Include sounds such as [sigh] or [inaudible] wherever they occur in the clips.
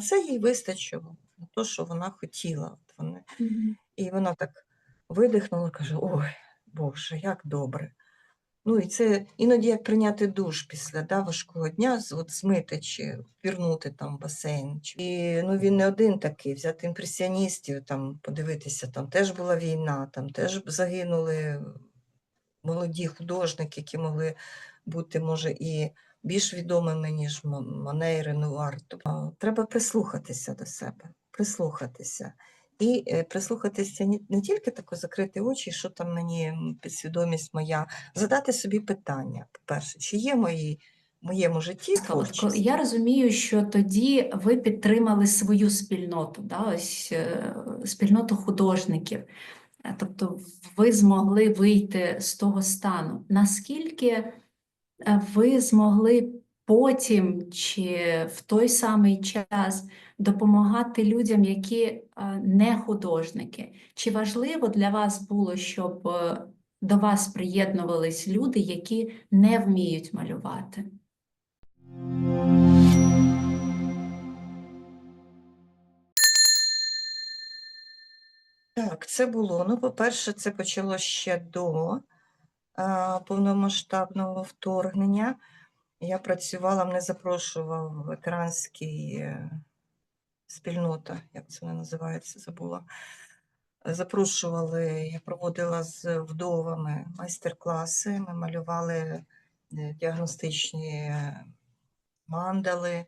це їй вистачило на те, що вона хотіла. От вони. І вона так видихнула, каже: Ой, Боже, як добре. Ну, і це іноді як прийняти душ після да, важкого дня, от змити чи пірнути там басейн. І ну, він не один такий, взяти імпресіоністів, там, подивитися, там теж була війна, там теж загинули молоді художники, які могли бути, може, і більш відомими, ніж Мо- Моне і Ренуар. Тобто треба прислухатися до себе, прислухатися. І е, прислухатися не, тільки тако закрити очі, що там мені підсвідомість моя, задати собі питання. По-перше, чи є в моїй, моєму житті творчість? Я розумію, що тоді ви підтримали свою спільноту, да, ось, е, спільноту художників. Е, Тобто ви змогли вийти з того стану. Наскільки ви змогли потім чи в той самий час допомагати людям, які е, не художники? Чи важливо для вас було, щоб е, до вас приєднувались люди, які не вміють малювати? Так, це було. Ну, по-перше, це почало ще до повномасштабного вторгнення. Я працювала, мене запрошував ветеранський е, спільнота, як це вона називається, забула. Запрошували, я проводила з вдовами майстер-класи, ми малювали е, діагностичні е, мандали,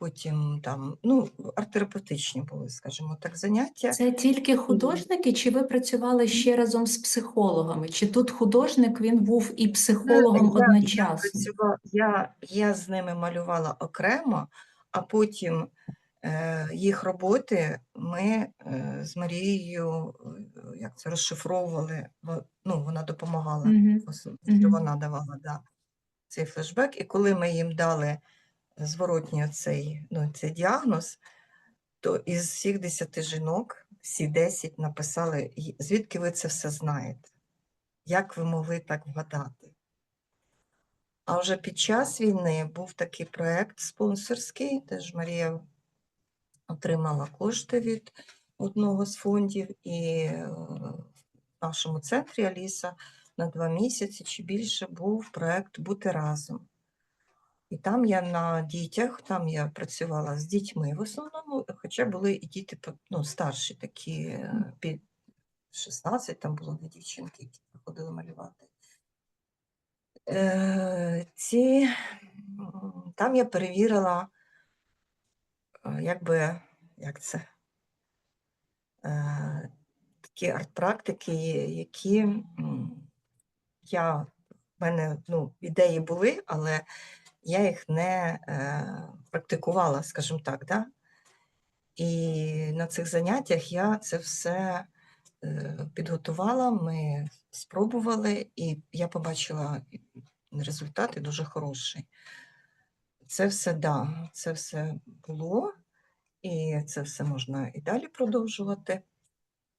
потім там, ну, арт-терапевтичні були, скажімо так, заняття. Це тільки художники, чи ви працювали ще разом з психологами? Чи тут художник він був і психологом Я, я, одночасно? працювала, я, я з ними малювала окремо, а потім е, їх роботи ми е, з Марією е, як це, розшифровували, ну, вона допомагала, що вона давала да, цей флешбек. І коли ми їм дали зворотній цей, ну, цей діагноз, то із всіх 10 жінок всі 10 написали, звідки ви це все знаєте? Як ви могли так вгадати? А вже під час війни був такий проєкт спонсорський, теж Марія отримала кошти від одного з фондів, і е, в нашому центрі Аліса на два місяці чи більше був проєкт Бути разом. І там я на дітях, там я працювала з дітьми в основному, хоча були і діти ну, старші, такі е, під 16, там було дві дівчинки, які приходили малювати. Ці, там я перевірила, як би, як це, такі арт-практики, які я, в мене ну, ідеї були, але я їх не е, практикувала, скажімо так. Да? І на цих заняттях я це все е, підготувала, ми спробували, і я побачила результат і дуже хороший. Це все, да, це все було, і це все можна і далі продовжувати.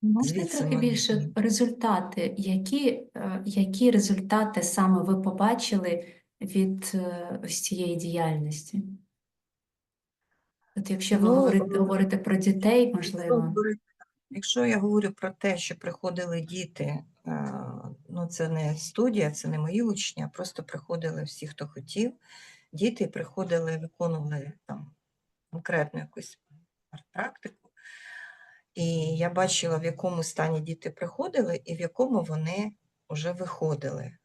Звідси трохи більше результати? Які, е, які результати саме ви побачили від е, ось цієї діяльності? От якщо ви Ну, говорите, е, говорите про дітей, можливо. Якщо я говорю про те, що приходили діти, е, ну це не студія, це не мої учні, а просто приходили всі, хто хотів. Діти приходили, виконували там конкретну якусь практику. І я бачила, в якому стані діти приходили і в якому вони вже виходили.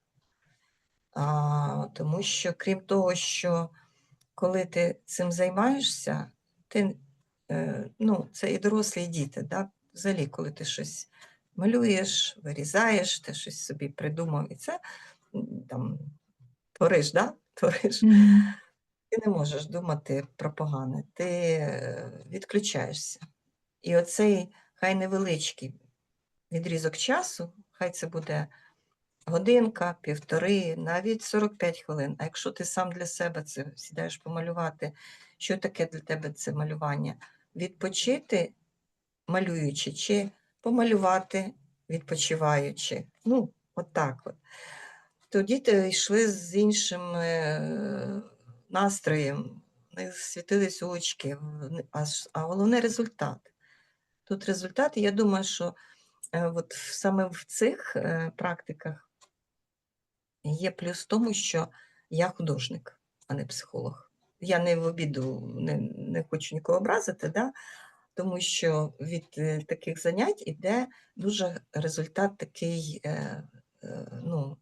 А, тому що, крім того, що коли ти цим займаєшся, ти, е, ну, це і дорослі і діти, да? взагалі, коли ти щось малюєш, вирізаєш, ти щось собі придумав, і це там твориш, да? [laughs] твориш. Мгм. Ти не можеш думати про погане, ти е, відключаєшся. І оцей хай невеличкий відрізок часу, хай це буде годинка, півтори, навіть 45 хвилин. А якщо ти сам для себе це сідаєш помалювати, що таке для тебе це малювання? Відпочити, малюючи, чи помалювати, відпочиваючи. Ну, отак от. То діти йшли з іншим е, настроєм в них світились очки, а, головне результат. Тут результат, я думаю, що е, от саме в цих е, практиках є плюс в тому, що я художник, а не психолог. Я не в обіду не, не хочу нікого образити, да? тому що від е, таких занять іде дуже результат такий е, е, ну,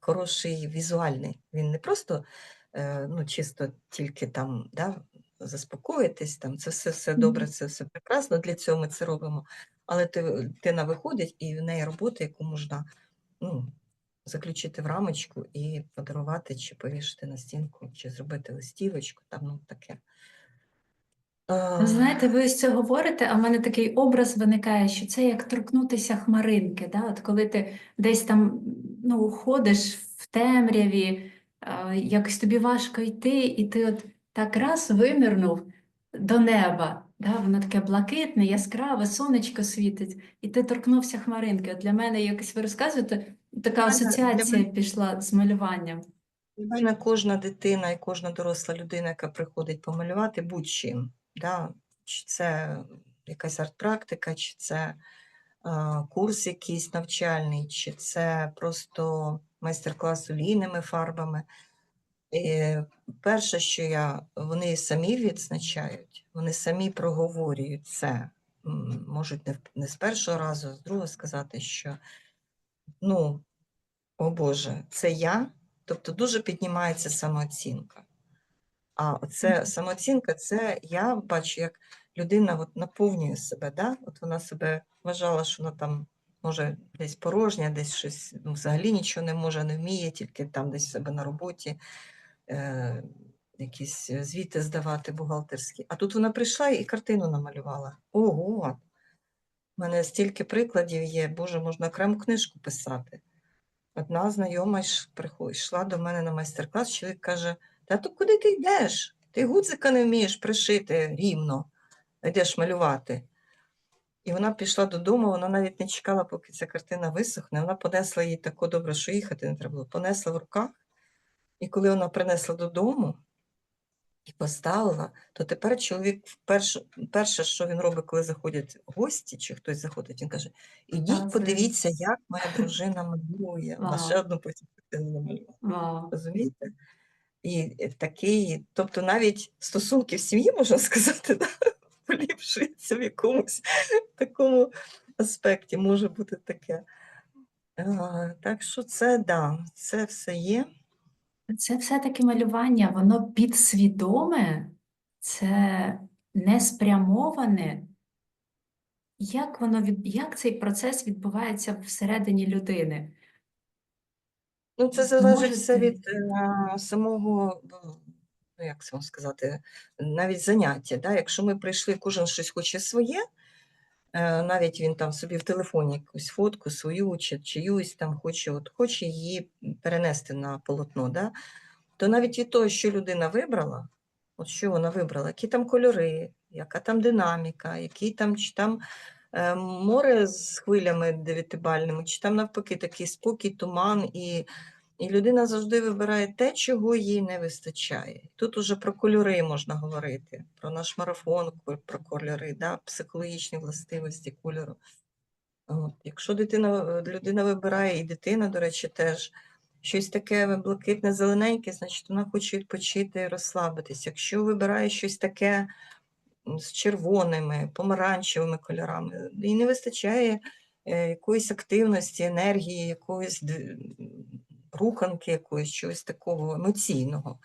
хороший візуальний. Він не просто е, ну, чисто тільки там да, заспокоїтись, там, це все, все добре, це все прекрасно, для цього ми це робимо. Але ти, дитина виходить, і в неї робота, яку можна ну, заключити в рамочку і подарувати, чи повішати на стінку, чи зробити листівочку, там ну, таке. Ну, знаєте, ви ось це говорите, а в мене такий образ виникає, що це як торкнутися хмаринки. Да? От коли ти десь там ну, ходиш в темряві, якось тобі важко йти, і ти от так раз винирнув до неба. Да? Воно таке блакитне, яскраве, сонечко світить, і ти торкнувся хмаринки. От для мене якось ви розказуєте, така асоціація мене- пішла з малюванням. Для мене кожна дитина і кожна доросла людина, яка приходить помалювати будь-чим, да? чи це якась арт-практика, чи це а, курс якийсь навчальний, чи це просто майстер-клас олійними фарбами. І перше, що я, вони самі відзначають, вони самі проговорюють це. Можуть не, не з першого разу, а з другого сказати, що ну, о Боже, це я. Тобто дуже піднімається самооцінка. А оце самооцінка, це я бачу, як людина от наповнює себе. Да? От вона себе вважала, що вона там може десь порожня, десь щось ну, взагалі нічого не може, не вміє, тільки там десь в себе на роботі е, якісь е, звіти здавати бухгалтерські. А тут вона прийшла і картину намалювала. Ого! У мене стільки прикладів є, Боже, можна окрему книжку писати. Одна знайома йшла до мене на майстер-клас, чоловік каже: Та то куди ти йдеш? Ти гудзика не вмієш пришити рівно, йдеш малювати. І вона пішла додому, вона навіть не чекала, поки ця картина висохне. Вона понесла її тако добре, що їхати не треба було. Понесла в руках. І коли вона принесла додому і поставила, то тепер чоловік вперше, перше, що він робить, коли заходять гості, чи хтось заходить, він каже: Ідіть, подивіться, як моя дружина малює. Вона ще одну потім намалювала. Розумієте? І е, такий, тобто навіть стосунки в сім'ї, можна сказати, [laughs] да, поліпшуються в якомусь такому аспекті, може бути таке. А, так що це да, це все є. Це все-таки малювання, воно підсвідоме, це не спрямоване. Як воно від... як цей процес відбувається всередині людини? Ну, це залежить все від е, самого, ну, ну, як це вам сказати, навіть заняття. Да? Якщо ми прийшли, кожен щось хоче своє, навіть він там собі в телефоні якусь фотку свою чи чиюсь там хоче, от, хоче її перенести на полотно, да? то навіть від того, що людина вибрала, от що вона вибрала, які там кольори, яка там динаміка, який там, чи там е, море з хвилями дев'ятибальними, чи там навпаки такий спокій, туман, і, і людина завжди вибирає те, чого їй не вистачає. Тут уже про кольори можна говорити, про наш марафон, про кольори, да, психологічні властивості кольору. От. Якщо дитина, людина вибирає, і дитина, до речі, теж щось таке блакитне, зелененьке, значить вона хоче відпочити, розслабитись. Якщо вибирає щось таке з червоними, помаранчевими кольорами, їй не вистачає е, якоїсь активності, енергії, якоїсь руханки, якоїсь чогось такого емоційного.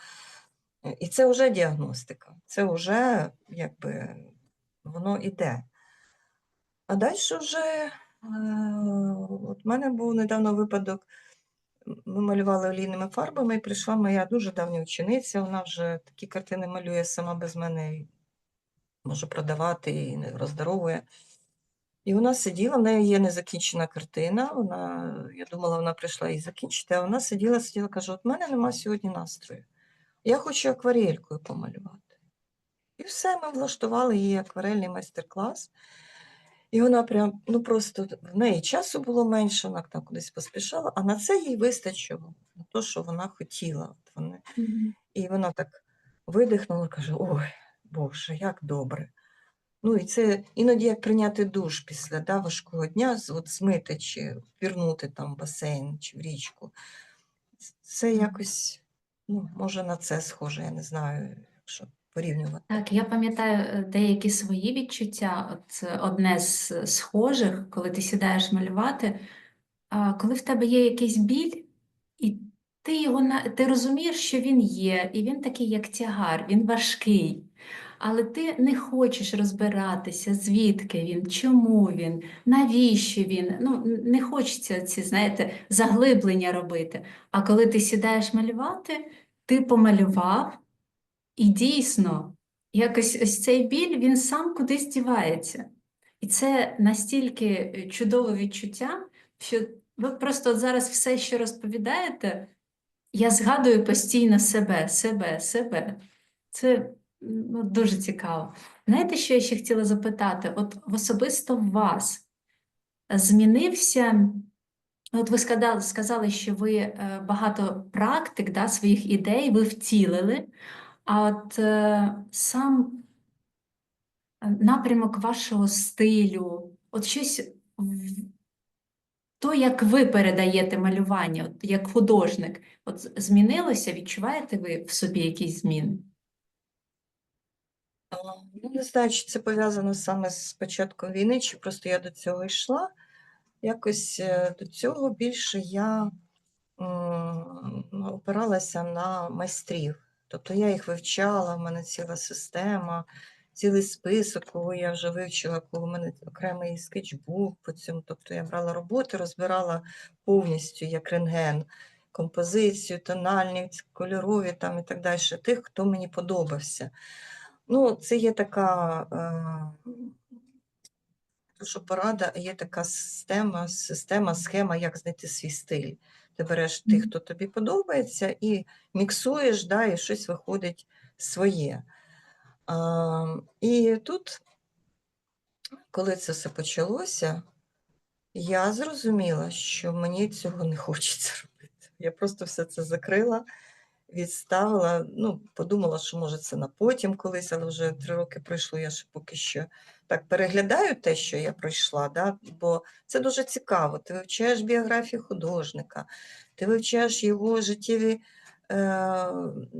І це вже діагностика, це вже якби воно іде. А далі вже е, от в мене був недавно випадок. Ми малювали олійними фарбами, і прийшла моя дуже давня учениця. Вона вже такі картини малює сама без мене, може продавати і роздаровує. І вона сиділа, в неї є незакінчена картина. Вона, я думала, вона прийшла її закінчити, а вона сиділа, сиділа, каже: от мене нема сьогодні настрою. Я хочу акварелькою помалювати. І все, ми влаштували їй акварельний майстер-клас. І вона прям, ну просто в неї часу було менше, вона там кудись поспішала, а на це їй вистачило, на те, що вона хотіла. От вони. Мгм. І вона так видихнула, кажу, ой, Боже, як добре. Ну і це іноді як прийняти душ після да, важкого дня, от змити чи пірнути там в басейн чи в річку. Це якось, ну, може, на це схоже, я не знаю, якщо порівнювати. Так, я пам'ятаю е, деякі свої відчуття. От е, одне з схожих, коли ти сідаєш малювати, а, коли в тебе є якийсь біль, і ти його ти розумієш, що він є, і він такий, як тягар, він важкий. Але ти не хочеш розбиратися, звідки він, чому він, навіщо він. Ну, не хочеться ці, знаєте, заглиблення робити. А коли ти сідаєш малювати, ти помалював. І дійсно, якось ось цей біль, він сам кудись дівається. І це настільки е, чудове відчуття, що ви просто от зараз все, що розповідаєте, я згадую постійно себе, себе, себе. Це ну, дуже цікаво. Знаєте, що я ще хотіла запитати? От особисто в вас змінився. От ви сказали, що ви е, багато практик, да, своїх ідей ви втілили, а от е, сам напрямок вашого стилю, от щось то, як ви передаєте малювання, от як художник, от змінилося, відчуваєте ви в собі якісь зміни? Ну, не знаю, чи це пов'язано саме з початком війни, чи просто я до цього йшла. Якось е, до цього більше я опиралася на майстрів. Тобто я їх вивчала, в мене ціла система, цілий список, кого я вже вивчила, кого в мене окремий скетчбук по цьому. Тобто я брала роботи, розбирала повністю як рентген, композицію, тональність, кольорові там і так далі, тих, хто мені подобався. Ну, це є така, е, що порада, є така система, система, схема, як знайти свій стиль. Ти береш тих, хто тобі подобається, і міксуєш, да, і щось виходить своє. А, і тут, коли це все почалося, я зрозуміла, що мені цього не хочеться [laughs] робити. Я просто все це закрила, відставила. Ну, подумала, що може це на потім колись, але вже три роки пройшло, я ще поки що так переглядаю те, що я пройшла, да? бо це дуже цікаво. Ти вивчаєш біографію художника, ти вивчаєш його життєві е,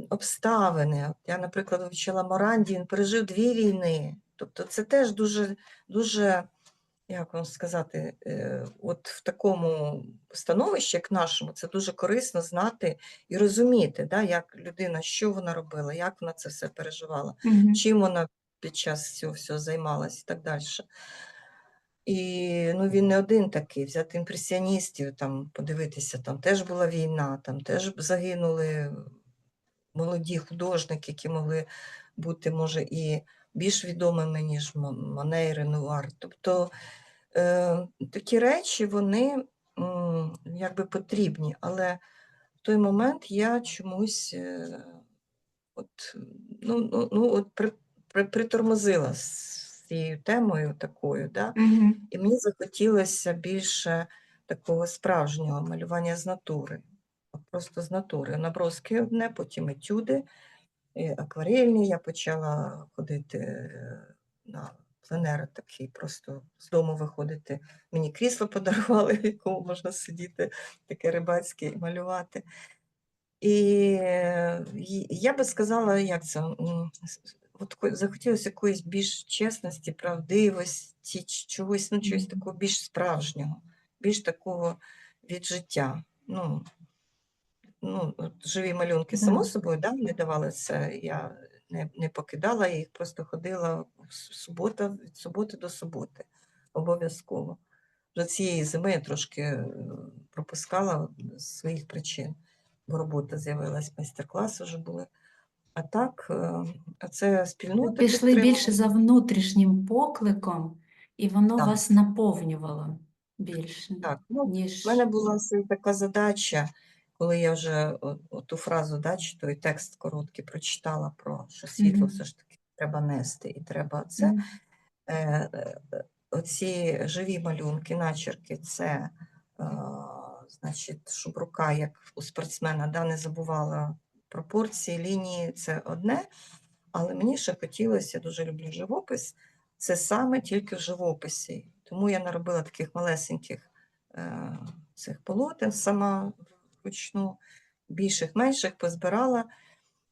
обставини. Я, наприклад, вивчила Моранді, він пережив дві війни. Тобто це теж дуже, дуже як вам сказати, е, от в такому становищі, як нашому, це дуже корисно знати і розуміти, да, як людина, що вона робила, як вона це все переживала, Мгм. чим вона під час цього всього займалась і так далі. І ну, він не один такий, взяти імпресіоністів, там, подивитися, там теж була війна, там теж загинули молоді художники, які могли бути, може, і більш відомими, ніж Мо- Моне і Ренуар. Тобто такі речі, вони якби потрібні, але в той момент я чомусь е, от, ну, ну, ну, от при, при, притормозила з цією темою такою. Да? Мгм. І мені захотілося більше такого справжнього малювання з натури. Просто з натури. Наброски одне, потім етюди, і акварельні. Я почала ходити е, на пленер такий, просто з дому виходити. Мені крісло подарували, [laughs] в якому можна сидіти, таке рибацьке і малювати. І я би сказала, як це, от захотілося якоїсь більш чесності, правдивості, чогось, ну, чогось такого більш справжнього, більш такого від життя. Ну, ну, от живі малюнки, само собою, да, мені давали це. Я не, не покидала їх, просто ходила в субота, від суботи до суботи. Обов'язково. Вже цієї зими я трошки е, пропускала з своїх причин, бо робота з'явилась, майстер-класи вже були. А так, е, це Ви спільнота пішли підтримує. більше за внутрішнім покликом, і воно Так. вас наповнювало більше, Так, ну, ніж. У мене була така задача, коли я вже ту фразу, да, чи той текст короткий прочитала про що світло Мгм. все ж таки треба нести, і треба це. Мгм. Е, е, оці живі малюнки, начерки, це е, значить, щоб рука, як у спортсмена, да, не забувала пропорції, лінії це одне, але мені ще хотілося, я дуже люблю живопис, це саме тільки в живописі. Тому я наробила таких малесеньких е, цих полотен сама вручну, більших, менших позбирала.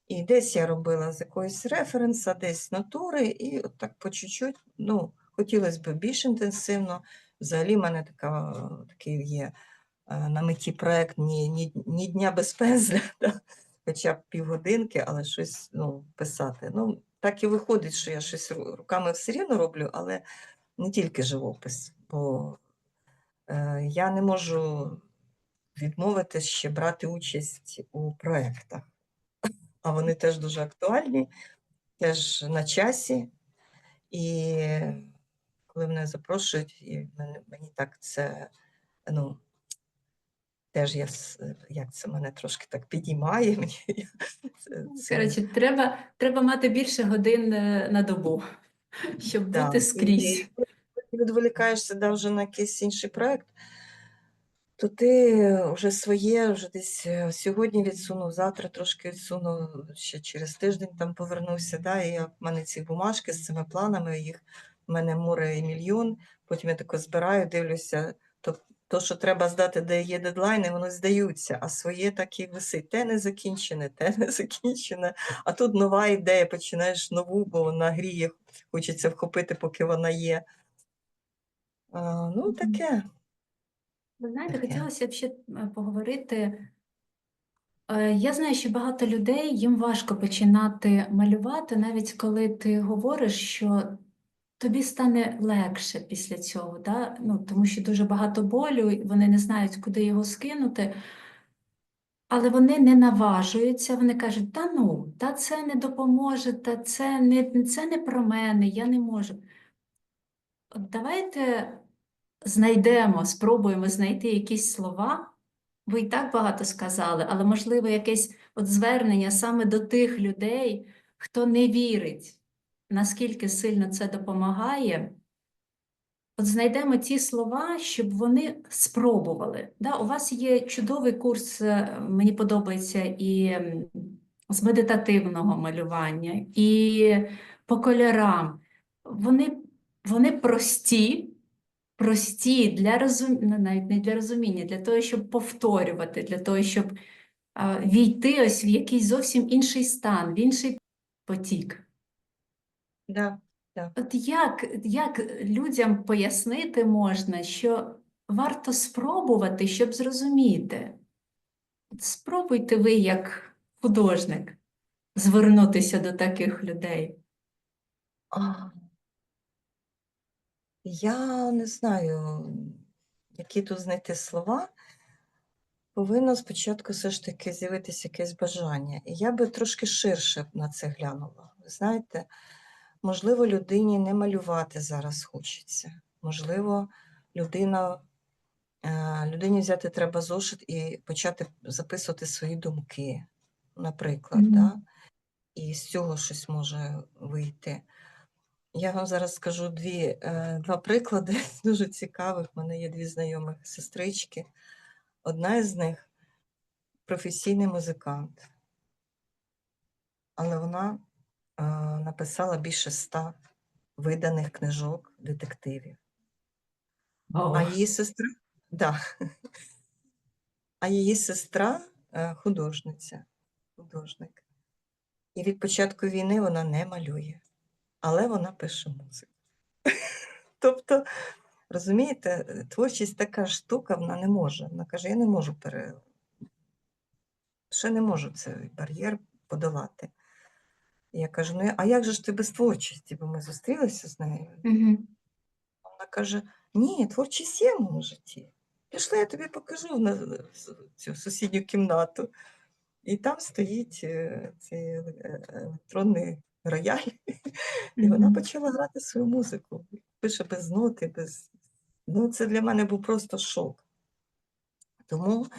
І десь я робила з якогось референса, десь натури, і от так по чуть-чуть, ну, хотілося б більш інтенсивно. Взагалі, в мене така, такий є е, на меті проект ні, ні, ні дня без пензля, [laughs] да? хоча б півгодинки, але щось ну, писати. Ну, так і виходить, що я щось руками все рівно роблю, але не тільки живопис, бо е, я не можу відмовитись ще брати участь у проєктах. А вони теж дуже актуальні, теж на часі. І коли мене запрошують, і мені так це, ну, теж я, як це мене трошки так підіймає. [laughs] Мені, це, це, Коротше, треба, треба мати більше годин е, на добу, щоб да. бути скрізь. ти відволікаєшся да, вже на якийсь інший проєкт, то ти вже своє, вже десь е, сьогодні відсунув, завтра трошки відсунув, ще через тиждень там повернувся. Да, і в мене ці бумажки з цими планами, їх в мене море і мільйон. Потім я тако збираю, дивлюся, то, то, що треба здати, де є дедлайни, воно здаються, а своє так і висить. Те не закінчене, те не [laughs] закінчене. А тут нова ідея, починаєш нову, бо вона гріє, хочеться вхопити, поки вона є. А, ну, таке. Ви знаєте, Таке. хотілося б ще е, поговорити. Е, Я знаю, що багато людей їм важко починати малювати, навіть коли ти говориш, що тобі стане легше після цього, да? Ну, тому що дуже багато болю, вони не знають, куди його скинути. Але вони не наважуються, вони кажуть, та ну, та це не допоможе, та це не, це не про мене, я не можу. От давайте знайдемо, спробуємо знайти якісь слова. Ви і так багато сказали, але можливо якесь от звернення саме до тих людей, хто не вірить, наскільки сильно це допомагає. От знайдемо ті слова, щоб вони спробували. Да, у вас є чудовий курс, е, мені подобається, і з медитативного малювання, і по кольорам. Вони, вони прості, прості для розуміння, навіть не для розуміння, для того, щоб повторювати, для того, щоб війти ось в якийсь зовсім інший стан, в інший потік. Да. От як, як людям пояснити можна, що варто спробувати, щоб зрозуміти? От Спробуйте ви, як художник, звернутися до таких людей. Я не знаю, які тут знайти слова. Повинно спочатку все ж таки з'явитися якесь бажання. І я би трошки ширше на це глянула. Ви знаєте, можливо, людині не малювати зараз хочеться. Можливо, людина, е, людині взяти треба зошит і почати записувати свої думки, наприклад. Мгм. Да? І з цього щось може вийти. Я вам зараз скажу дві, е, два приклади [laughs] дуже цікавих. У мене є дві знайомих сестрички. Одна із них професійний музикант, але вона е, написала більше ста виданих книжок детективів. А її сестра, да. а її сестра е, художниця, художник. І від початку війни вона не малює, але вона пише музику. [laughs] Тобто, розумієте, е, творчість така штука, вона не може. Вона каже, я не можу пере... ще не можу цей бар'єр подолати. Я кажу, ну а як же ж ти без творчості? Бо ми зустрілися з нею. Вона каже: ні, творчість є в моєму житті. Пішли, я тобі покажу на цю сусідню кімнату. І там стоїть е, цей е, електронний рояль, і вона почала грати свою музику. Пише без ноти, без. Ну, це для мене був просто шок. Тому е,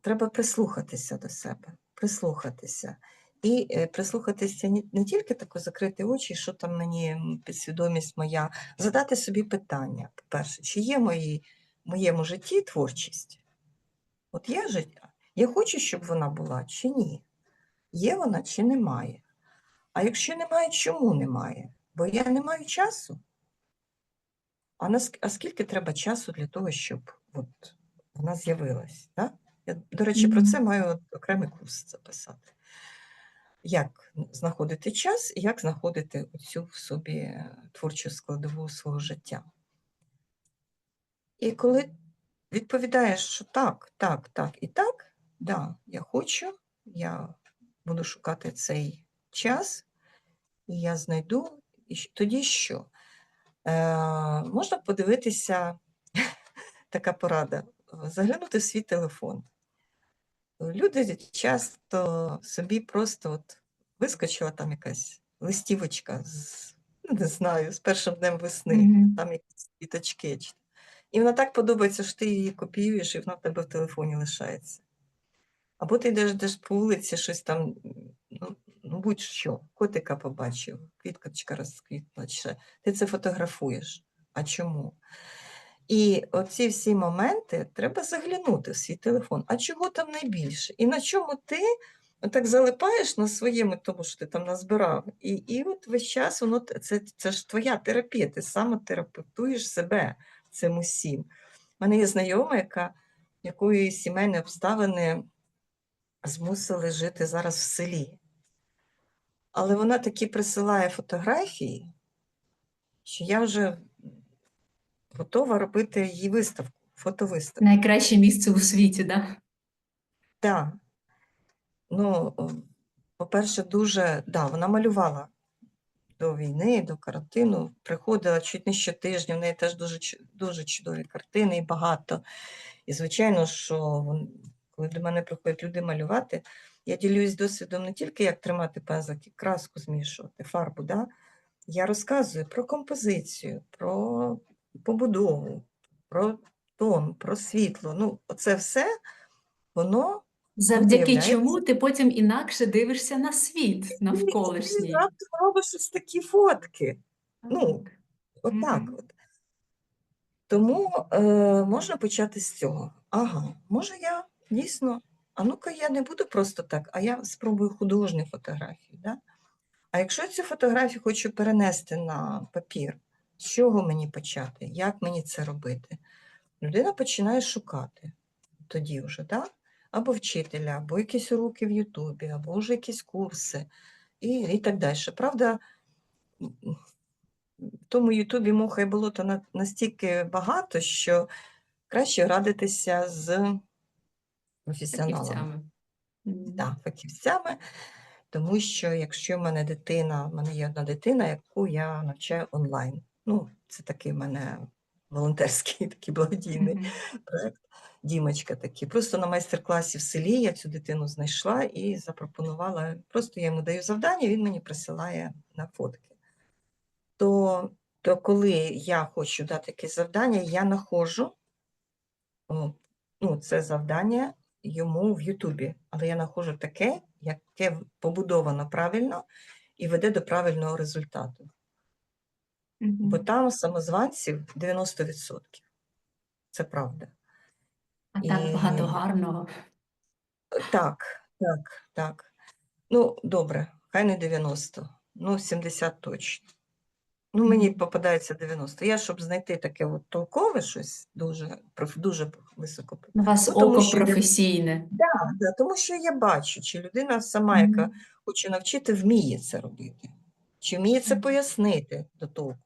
треба прислухатися до себе, прислухатися. І е, прислухатися не, не тільки тако закрити очі, що там мені підсвідомість моя, задати собі питання. По-перше, чи є в в моєму житті творчість? От є життя. Я хочу, щоб вона була чи ні? Є вона чи немає? А якщо немає, чому немає? Бо я не маю часу. А, наск... а скільки треба часу для того, щоб от вона з'явилась? Да? Я, до речі, про це маю окремий курс записати. Як знаходити час і як знаходити оцю в собі творчу складову свого життя. І коли відповідаєш, що так, так, так і так, да, я хочу, я буду шукати цей час, і я знайду, і тоді що? Е, можна подивитися, [laughs] така порада, заглянути в свій телефон. Люди часто собі просто от вискочила там якась листівочка з, ну, не знаю, з першим днем весни, Мгм. там якісь квіточки. І вона так подобається, що ти її копіюєш, і вона в тебе в телефоні лишається. Або ти йдеш десь по вулиці, щось там, ну будь-що, котика побачив, квіточка розквітла, ще. ти це фотографуєш. А чому? І оці всі моменти треба заглянути в свій телефон. А чого там найбільше? І на чому ти так залипаєш на своєму, тому що ти там назбирав. І, і от весь час воно це, це ж твоя терапія, ти самотерапевтуєш себе цим усім. У мене є знайома, яка, якої сімейні обставини змусили жити зараз в селі. Але вона такі присилає фотографії, що я вже готова робити її виставку, фотовиставку. Найкраще місце у світі, да? Так. Ну, по-перше, дуже, да, вона малювала до війни, до карантину, приходила чуть не щотижня, в неї теж дуже, дуже чудові картини і багато. І, звичайно, що коли до мене приходять люди малювати, я ділюсь досвідом не тільки як тримати пензлик і краску змішувати, фарбу, да? я розказую про композицію, про побудову, про тон, про світло. Ну, оце все, воно Завдяки чому ти потім інакше дивишся на світ ти навколишній. раптом робиш ось такі фотки. Ну, Отак от. Тому е, можна почати з цього. Ага, може я дійсно, а ну-ка я не буду просто так, а я спробую художню фотографію. Да? А якщо я цю фотографію хочу перенести на папір, з чого мені почати? Як мені це робити? Людина починає шукати тоді вже, да? або вчителя, або якісь уроки в Ютубі, або вже якісь курси і, і так далі. Правда, в тому Ютубі муха і болота на- настільки багато, що краще радитися з професіоналами, Фахівцями. Да, фахівцями, тому що якщо в мене дитина, в мене є одна дитина, яку я навчаю онлайн. Ну, це такий в мене волонтерський, [laughs] такий благодійний Мгм. проект. Дімочка такий. Просто на майстер-класі в селі я цю дитину знайшла і запропонувала. Просто я йому даю завдання, він мені присилає на фотки. То, то коли я хочу дати якесь завдання, я знаходжу о, ну, це завдання йому в Ютубі, але я знаходжу таке, яке побудовано правильно і веде до правильного результату. Бо там самозванців 90%. Це правда. А так багато гарного. Так, так, так. Ну, добре, хай не 90, ну 70 точно. Ну, мені попадається 90. Я, щоб знайти таке от толкове щось, дуже, проф- дуже високо. У вас Ну, тому око що професійне. Да, да, тому що я бачу, чи людина сама, яка хоче навчити, вміє це робити, чи вміє це пояснити до толку,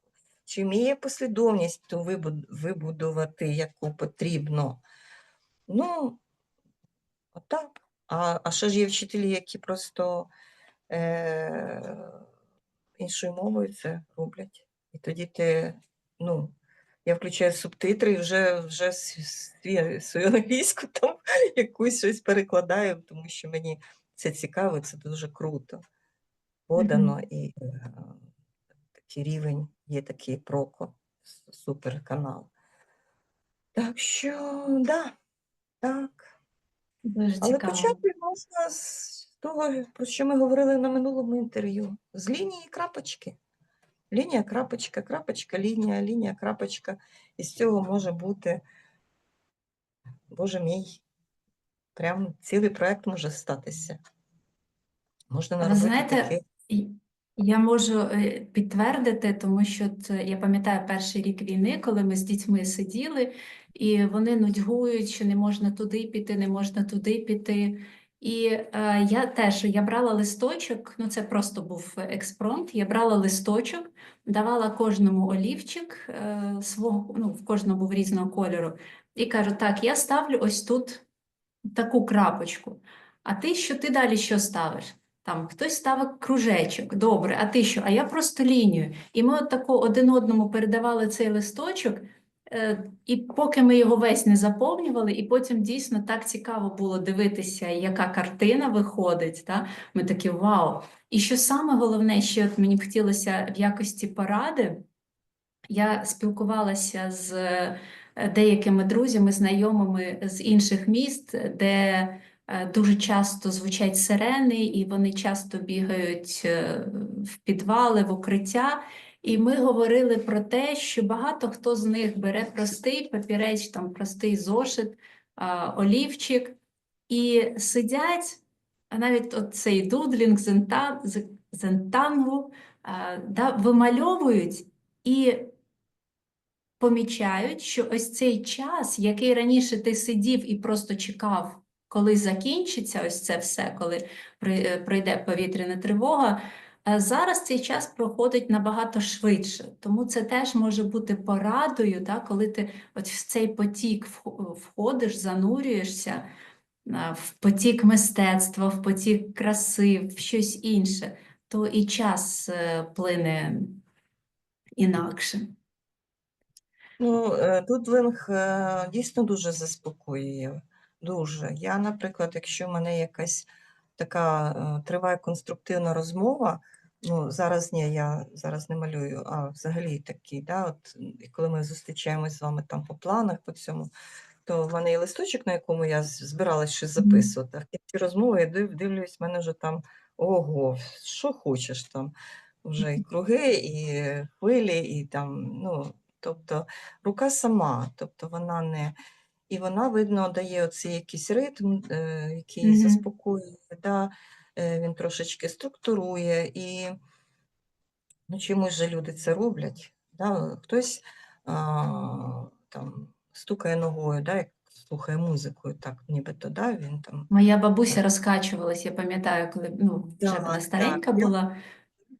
чи вміє послідовність ту вибудувати, яку потрібно. Ну, отак. А, а ще ж є вчителі, які просто е, іншою мовою це роблять. І тоді ти, ну, я включаю субтитри і вже, вже свій- свою англійську там [laughs] якусь щось перекладаю, тому що мені це цікаво, це дуже круто. Подано і е, такий рівень, є такий проко, с- супер канал. Так що, да, так. Дуже Але цікаво. почати можна з того, про що ми говорили на минулому інтерв'ю. З лінії крапочки. Лінія, крапочка, крапочка, лінія, лінія, крапочка. І з цього може бути, Боже мій, Прям цілий проект може статися. Можна Ви знаєте, таких. і- я можу е, підтвердити, тому що це, я пам'ятаю перший рік війни, коли ми з дітьми сиділи, і вони нудьгують, що не можна туди піти, не можна туди піти. І е, я теж я брала листочок, ну це просто був експромт. Я брала листочок, давала кожному олівчик е, свого, ну в кожного був різного кольору, і кажу: так, я ставлю ось тут таку крапочку. А ти що ти далі що ставиш? Там хтось ставить кружечок, добре, а ти що? А я просто лінію. І ми от тако один одному передавали цей листочок, і поки ми його весь не заповнювали, і потім дійсно так цікаво було дивитися, яка картина виходить. Та? Ми такі вау. І що саме головне, що от мені б хотілося в якості поради, я спілкувалася з е, деякими друзями, знайомими з інших міст, де е, дуже часто звучать сирени, і вони часто бігають е, в підвали, в укриття. І ми говорили про те, що багато хто з них бере простий папірець, там простий зошит, олівчик, і сидять, а навіть от цей дудлінг, зентангу, да, вимальовують і помічають, що ось цей час, який раніше ти сидів і просто чекав, коли закінчиться ось це все, коли при- е, повітряна тривога, зараз цей час проходить набагато швидше. Тому це теж може бути порадою, да, коли ти от в цей потік входиш, занурюєшся, в потік мистецтва, в потік краси, в щось інше, то і час е, плине інакше. Ну, е, дудлинг е, дійсно дуже заспокоює. Дуже. Я, наприклад, якщо в мене якась така е, триває конструктивна розмова, ну зараз ні, я зараз не малюю, а взагалі такі, да, от, і коли ми зустрічаємось з вами там по планах, по цьому, то в мене є листочок, на якому я з- збиралась щось записувати. А в кінці розмови я дивлюсь, в мене вже там ого, що хочеш там. Вже і круги, і хвилі, і там, ну, тобто рука сама, тобто вона не. І вона, видно, дає оцей якийсь ритм, е, який Мгм. заспокоює, да? е, він трошечки структурує. І ну, чомусь же люди це роблять. Да? Хтось а, там, стукає ногою, да? як слухає музику, так, нібито, да? він там. Моя бабуся розкачувалась, я пам'ятаю, коли ну, вже Так, вона старенька Я- була.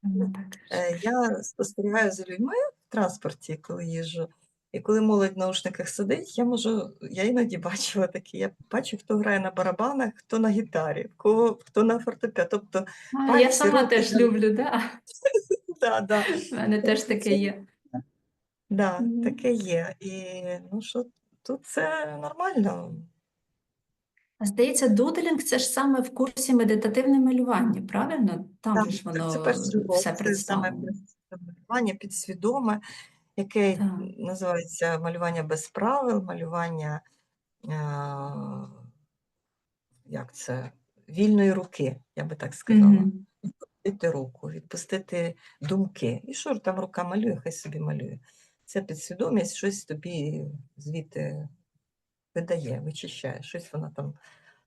Так. Е, Я спостерігаю за людьми в транспорті, коли їжджу. І коли молодь в наушниках сидить, я можу, я іноді бачила такі, я бачу, хто грає на барабанах, хто на гітарі, кого, хто на фортепіано. Тобто, А, я сама руки теж люблю, да. [laughs] да, да, В мене теж таке є. да, таке є. І ну що, тут це нормально. А здається, дудлінг це ж саме в курсі медитативне малювання, правильно? Там Так, ж воно це все це саме малювання підсвідоме, яке Так. називається малювання без правил, малювання а, як це, вільної руки, я би так сказала. Мгм. Відпустити руку, відпустити думки. І що ж там рука малює, хай собі малює. Це підсвідомість щось тобі звідти видає, вичищає, щось воно там.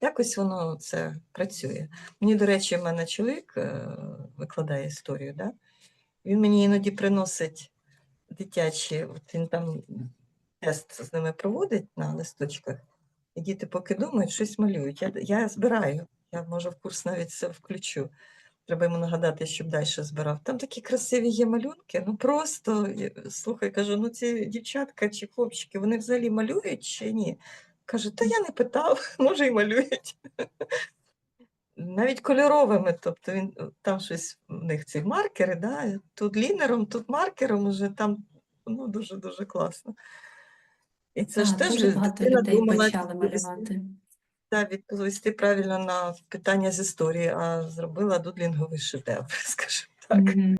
Якось воно це працює. Мені, до речі, в мене чоловік е, викладає історію, да? він мені іноді приносить дитячі, от він там тест з ними проводить на листочках, і діти поки думають, щось малюють. Я, я збираю, я може в курс навіть це включу. Треба йому нагадати, щоб далі збирав. Там такі красиві є малюнки, ну просто слухай, кажу, ну ці дівчатка чи хлопчики, вони взагалі малюють чи ні? Каже, та я не питав, [laughs] може і малюють. Навіть кольоровими, тобто він там щось в них ці маркери, да? тут лінером, тут маркером уже там ну, дуже-дуже класно. І це ж теж багато людей думала почали малювати. та, відповісти правильно на питання з історії, а зробила дудлінговий шедевр, [laughs] скажімо так. Мгм.